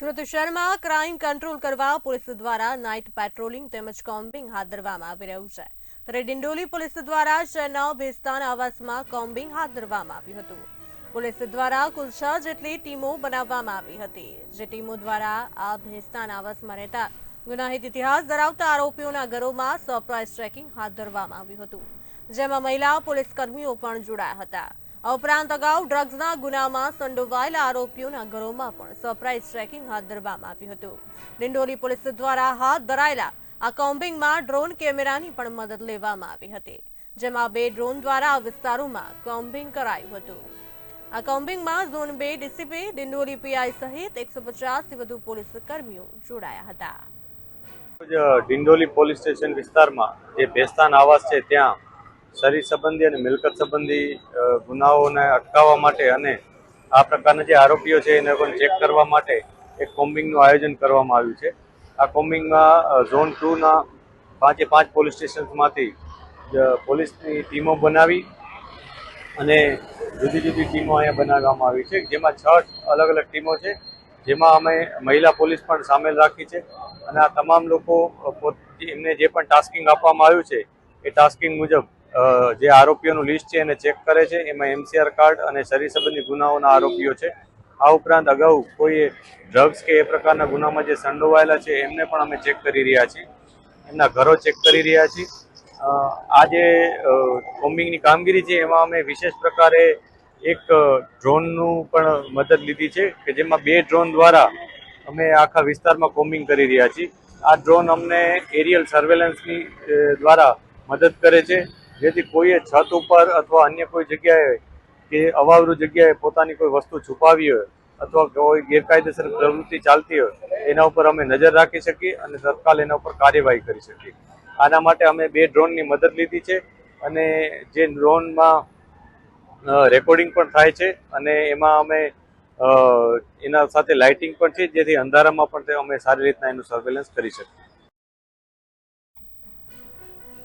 સુરત શહેરમાં crime control કરવા police દ્વારા નાઇટ પેટ્રોલિંગ તેમજ કોમ્બિંગ હાથ ધરવામાં આવી રહ્યું છે. ત્યારે ડિંડોલી પોલીસ દ્વારા શહેરના ભેસ્તાન આવાસમાં કોમ્બિંગ હાથ ધરવામાં આવ્યું હતું. પોલીસ દ્વારા કુલ છ જેટલી ટીમો બનાવવામાં આવી હતી. જે ટીમો દ્વારા આ ભેસ્તાન આવાસમાં રહેતા ગુનાહિત ઇતિહાસ ધરાવતા આરોપીઓના ઘરોમાં સરપ્રાઇઝ ટ્રેકિંગ હાથ ધરવામાં આવ્યું હતું. જેમાં મહિલા પોલીસ કર્મીઓ પણ જોડાયા હતા. ઉપરાંત અગાઉ ડ્રગ્સના ગુનામાં સંડોવાયેલા આરોપીઓના ઘરોમાં પણ સરપ્રાઇઝ ટ્રેકિંગ હાથ ધરવામાં આવ્યું હતું. ડિંડોલી પોલીસ દ્વારા હાથ ધરાયેલા આ કોમ્બિંગમાં ડ્રોન કેમેરાની પણ મદદ લેવામાં આવી હતી, જેમાં બે ડ્રોન દ્વારા આ વિસ્તારોમાં કોમ્બિંગ કરાયું હતું. આ કોમ્બિંગમાં ઝોન બે ડીસીપી ડિંડોલી પીઆઈ સહિત એકસો પચાસથી વધુ પોલીસ કર્મીઓ જોડાયા હતા. ડિંડોલી પોલીસ સ્ટેશન વિસ્તારમાં જે ભેસ્તાન આવાસ છે, ત્યાં શરીર સંબંધી અને મિલકત સંબંધી ગુનાઓને અટકાવવા માટે અને આ પ્રકારના જે આરોપીઓ છે એને પણ ચેક કરવા માટે એક કોમ્બિંગનું આયોજન કરવામાં આવ્યું છે. આ કોમ્બિંગમાં ઝોન ટુના પાંચે પાંચ પોલીસ સ્ટેશન્સમાંથી પોલીસની ટીમો બનાવી અને જુદી જુદી ટીમો અહીંયા બનાવવામાં આવી છે. જેમાં છ અલગ અલગ ટીમો છે. જેમાં અમે મહિલા પોલીસ પણ સામેલ રાખી છે અને આ તમામ લોકો એમને જે પણ ટાસ્કિંગ આપવામાં આવ્યું છે, એ ટાસ્કિંગ મુજબ જે આરોપીઓનું લિસ્ટ છે એને ચેક કરે છે. એમાં એમસીઆર કાર્ડ અને શરીર સંબંધી ગુનાઓના આરોપીઓ છે. આ ઉપરાંત અગાઉ કોઈએ ડ્રગ્સ કે એ પ્રકારના ગુનામાં જે સંડોવાયેલા છે, એમને પણ અમે ચેક કરી રહ્યા છીએ. એમના ઘરો ચેક કરી રહ્યા છીએ. આ જે કોમ્બિંગની કામગીરી છે, એમાં અમે વિશેષ પ્રકારે એક ડ્રોનનું પણ મદદ લીધી છે કે જેમાં બે ડ્રોન દ્વારા અમે આખા વિસ્તારમાં કોમ્બિંગ કરી રહ્યા છીએ. આ ડ્રોન અમને એરિયલ સર્વેલન્સની દ્વારા મદદ કરે છે. જેથી કોઈએ છત ઉપર અથવા અન્ય કોઈ જગ્યાએ કે અવાવરૂ જગ્યાએ પોતાની કોઈ વસ્તુ છુપાવી હોય અથવા કોઈ ગેરકાયદેસર પ્રવૃત્તિ ચાલતી હોય, એના ઉપર અમે નજર રાખી શકીએ અને તત્કાલ એના ઉપર કાર્યવાહી કરી શકીએ. આના માટે અમે બે ડ્રોનની મદદ લીધી છે અને જે ડ્રોનમાં રેકોર્ડિંગ પણ થાય છે અને એમાં અમે એના સાથે લાઇટિંગ પણ છે જેથી અંધારામાં પણ અમે સારી રીતના એનું સર્વેલન્સ કરી શકીએ.